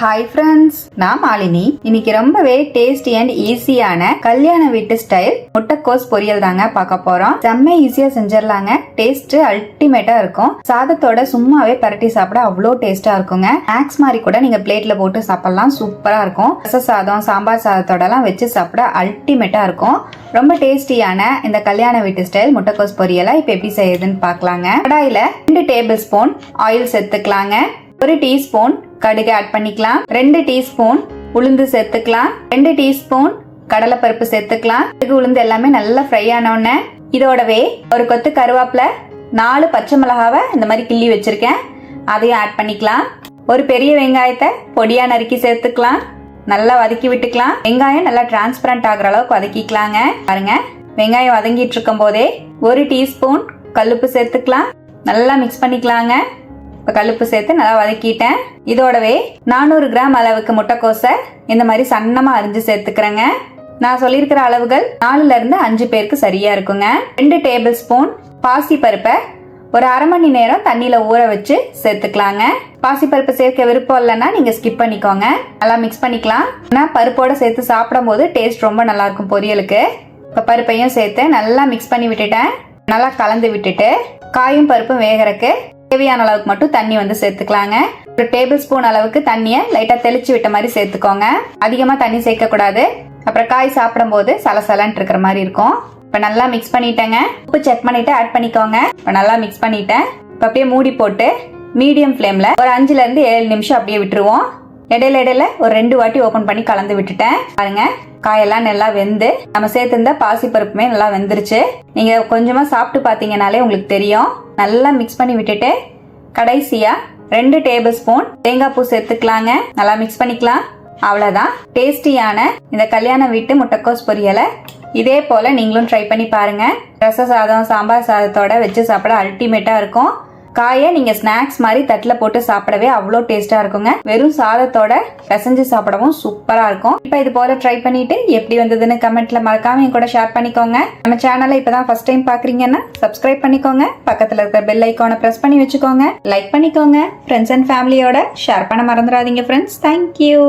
Hi friends நான் மாலினி. இன்னைக்கு ரொம்பவே டேஸ்டி அண்ட் ஈஸியான கல்யாண வீட்டு ஸ்டைல் முட்டைக்கோஸ் பொரியல் தாங்க பார்க்க போறோம். செம்ம ஈஸியா செஞ்சிடலாங்க டேஸ்ட் அல்டிமேட்டா இருக்கும். சாதத்தோட சும்மாவே பரட்டி சாப்பிட அவ்வளோ டேஸ்டா இருக்குங்க. ஸ்நாக்ஸ் மாதிரி கூட நீங்க பிளேட்ல போட்டு சாப்பிடலாம். சூப்பரா இருக்கும். ரச சாதம் சாம்பார் சாதத்தோடலாம் வச்சு சாப்பிட அல்டிமேட்டா இருக்கும். ரொம்ப டேஸ்டியான இந்த கல்யாண வீட்டு ஸ்டைல் முட்டைக்கோஸ் பொரியலை இப்போ எப்படி செய்யுதுன்னு பார்க்கலாங்க. கடாயில ரெண்டு டேபிள் ஸ்பூன் ஆயில் சேர்த்துக்கலாங்க. ஒரு டீஸ்பூன் கடுகு ஆட் பண்ணிக்கலாம். ரெண்டு டீஸ்பூன் உளுந்து சேர்த்துக்கலாம். ரெண்டு டீஸ்பூன் கடலைப்பருப்பு சேர்த்துக்கலாம். கடுகு உளுந்து எல்லாமே நல்லா ஃப்ரை ஆனோடனே இதோடவே ஒரு கொத்து கருவேப்பில நாலு பச்சை மிளகாவை இந்த மாதிரி கிள்ளி வச்சிருக்கேன். அதையும் ஆட் பண்ணிக்கலாம். ஒரு பெரிய வெங்காயத்தை பொடியா நறுக்கி சேர்த்துக்கலாம். நல்லா வதக்கி விட்டுக்கலாம். வெங்காயம் நல்லா டிரான்ஸ்பரண்ட் ஆகுற அளவுக்கு வதக்கிக்கலாங்க. பாருங்க வெங்காயம் வதங்கிட்டு இருக்கும் போதே ஒரு டீஸ்பூன் கல்லுப்பு சேர்த்துக்கலாம். நல்லா மிக்ஸ் பண்ணிக்கலாங்க. இப்போ கழுப்பு சேர்த்து நல்லா வதக்கிட்டேன். இதோடவே நானூறு கிராம் அளவுக்கு முட்டைக்கோசை இந்த மாதிரி சன்னமாக அரிஞ்சு சேர்த்துக்கிறேங்க. நான் சொல்லியிருக்கிற அளவுகள் நாலுல இருந்து அஞ்சு பேருக்கு சரியா இருக்குங்க. ரெண்டு டேபிள் ஸ்பூன் பாசி பருப்பை ஒரு அரை மணி நேரம் தண்ணியில ஊற வச்சு சேர்த்துக்கலாங்க. பாசிப்பருப்பு சேர்க்க விருப்பம் இல்லைன்னா நீங்க ஸ்கிப் பண்ணிக்கோங்க. நல்லா மிக்ஸ் பண்ணிக்கலாம். ஆனால் பருப்போட சேர்த்து சாப்பிடும் போது டேஸ்ட் ரொம்ப நல்லா இருக்கும் பொரியலுக்கு. இப்போ பருப்பையும் சேர்த்து நல்லா மிக்ஸ் பண்ணி விட்டுட்டேன். நல்லா கலந்து விட்டுட்டு காயும் பருப்பும் வேகறக்கு தேவையான அளவுக்கு மட்டும் தண்ணி வந்து சேர்த்துக்கலாங்க. ஒரு டேபிள் ஸ்பூன் அளவுக்கு தண்ணியை லைட்டாக தெளிச்சு விட்ட மாதிரி சேர்த்துக்கோங்க. அதிகமாக தண்ணி சேர்க்கக்கூடாது அப்புறம் காய் சாப்பிடும்போது சலசலன்ட்டு இருக்கிற மாதிரி இருக்கும். இப்போ நல்லா மிக்ஸ் பண்ணிட்டேங்க. உப்பு செக் பண்ணிட்டு ஆட் பண்ணிக்கோங்க. இப்போ நல்லா மிக்ஸ் பண்ணிட்டேன். இப்போ அப்படியே மூடி போட்டு மீடியம் ஃப்ளேமில் ஒரு அஞ்சுல இருந்து ஏழு நிமிஷம் அப்படியே விட்டுருவோம். இடையில இடையில ஒரு ரெண்டு வாட்டி ஓப்பன் பண்ணி கலந்து விட்டுட்டேன். பாருங்க காயெல்லாம் நல்லா வெந்து நம்ம சேர்த்திருந்த பாசி பருப்புமே நல்லா வெந்துருச்சு. நீங்க கொஞ்சமா சாப்பிட்டு பாத்தீங்கனாலே உங்களுக்கு தெரியும். நல்லா மிக்ஸ் பண்ணி விட்டுட்டு கடைசியா ரெண்டு டேபிள் ஸ்பூன் தேங்காய் பூ சேர்த்துக்கலாங்க. நல்லா மிக்ஸ் பண்ணிக்கலாம். அவ்வளோதான் டேஸ்டியான இந்த கல்யாண வீட்டு முட்டைக்கோஸ் பொரியலை இதே போல நீங்களும் ட்ரை பண்ணி பாருங்க. ரச சாதம் சாம்பார் சாதத்தோட வச்சு சாப்பிட அல்டிமேட்டா இருக்கும். காயை நீங்க ஸ்நாக்ஸ் மாதிரி தட்டில் போட்டு சாப்பிடவே அவ்வளோ டேஸ்டா இருக்குங்க. வெறும் சாதத்தோட பிசைஞ்சு சாப்பிடவும் சூப்பரா இருக்கும். இப்போ இது போல ட்ரை பண்ணிட்டு எப்படி வந்ததுன்னு கமெண்ட்ல மறக்காம என் கூட ஷேர் பண்ணிக்கோங்க. நம்ம சேனலை இப்பதான் ஃபர்ஸ்ட் டைம் பாக்குறீங்கன்னா சப்ஸ்கிரைப் பண்ணிக்கோங்க. பக்கத்துல இருக்கிற பெல் ஐக்கானை பிரஸ் பண்ணி வச்சுக்கோங்க. லைக் பண்ணிக்கோங்க. ஃப்ரெண்ட்ஸ் அண்ட் ஃபேமிலியோட ஷேர் பண்ண மறந்துடாதீங்க ஃப்ரெண்ட்ஸ் தேங்க்யூ